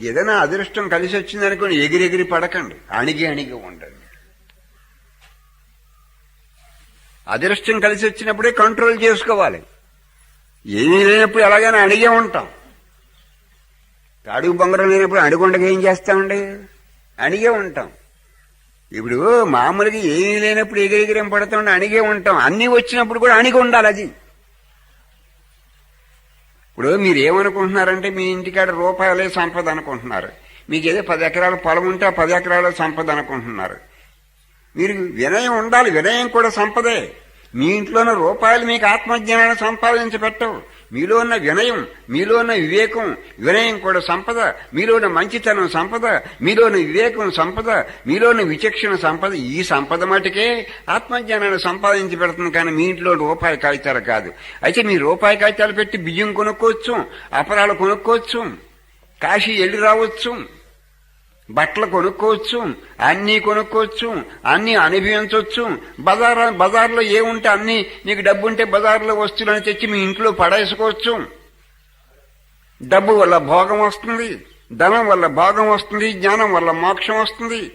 ఏదైనా అదృష్టం కలిసి వచ్చిందనుకోని ఎగిరెగిరి పడకండి. అణిగి అణిగి ఉండండి. అదృష్టం కలిసి వచ్చినప్పుడే కంట్రోల్ చేసుకోవాలి. ఏమీ లేనప్పుడు ఎలాగైనా అణిగే ఉంటాం. అడుగు బొంగరం లేనప్పుడు అడుగుండగా ఏం చేస్తామండి? అణిగే ఉంటాం. ఇప్పుడు మామూలుగా ఏమీ లేనప్పుడు ఎగిరెగిరేం పడుతుండే అణిగే ఉంటాం. అన్నీ వచ్చినప్పుడు కూడా అణిగి ఉండాలి అది. ఇప్పుడు మీరు ఏమనుకుంటున్నారంటే మీ ఇంటికాడ రూపాయలే సంపద అనుకుంటున్నారు. మీకు ఏదో పది ఎకరాల పొలం ఉంటే ఆ పది ఎకరాల సంపద అనుకుంటున్నారు. మీరు వినయం ఉండాలి. వినయం కూడా సంపదే. మీ ఇంట్లోనే రూపాయలు మీకు ఆత్మజ్ఞానాన్ని సంపాదించి పెట్టవు. మీలో ఉన్న వినయం మీలో ఉన్న వివేకం వినయం కూడా సంపద మీలో ఉన్న మంచితనం సంపద మీలో ఉన్న వివేకం సంపద మీలో ఉన్న విచక్షణ సంపద ఈ సంపద మటుకే ఆత్మజ్ఞానాన్ని సంపాదించి పెడుతుంది కానీ మీ ఇంట్లో రూపాయి కాగితాలు కాదు. అయితే మీ రూపాయి కాగితాలు పెట్టి బియ్యం కొనుక్కోవచ్చు అపరాలు కొనుక్కోవచ్చు కాశీ వెళ్ళి రావచ్చు బట్టలు కొనుక్కోవచ్చు అన్నీ కొనుక్కోవచ్చు అన్నీ అనుభవించవచ్చు. బజార్ బజార్లో ఏముంటే అన్నీ నీకు డబ్బు ఉంటే బజార్లో వస్తువులను తెచ్చి మీ ఇంట్లో పడేసుకోవచ్చు. డబ్బు వల్ల భోగం వస్తుంది ధనం వల్ల భోగం వస్తుంది జ్ఞానం వల్ల మోక్షం వస్తుంది.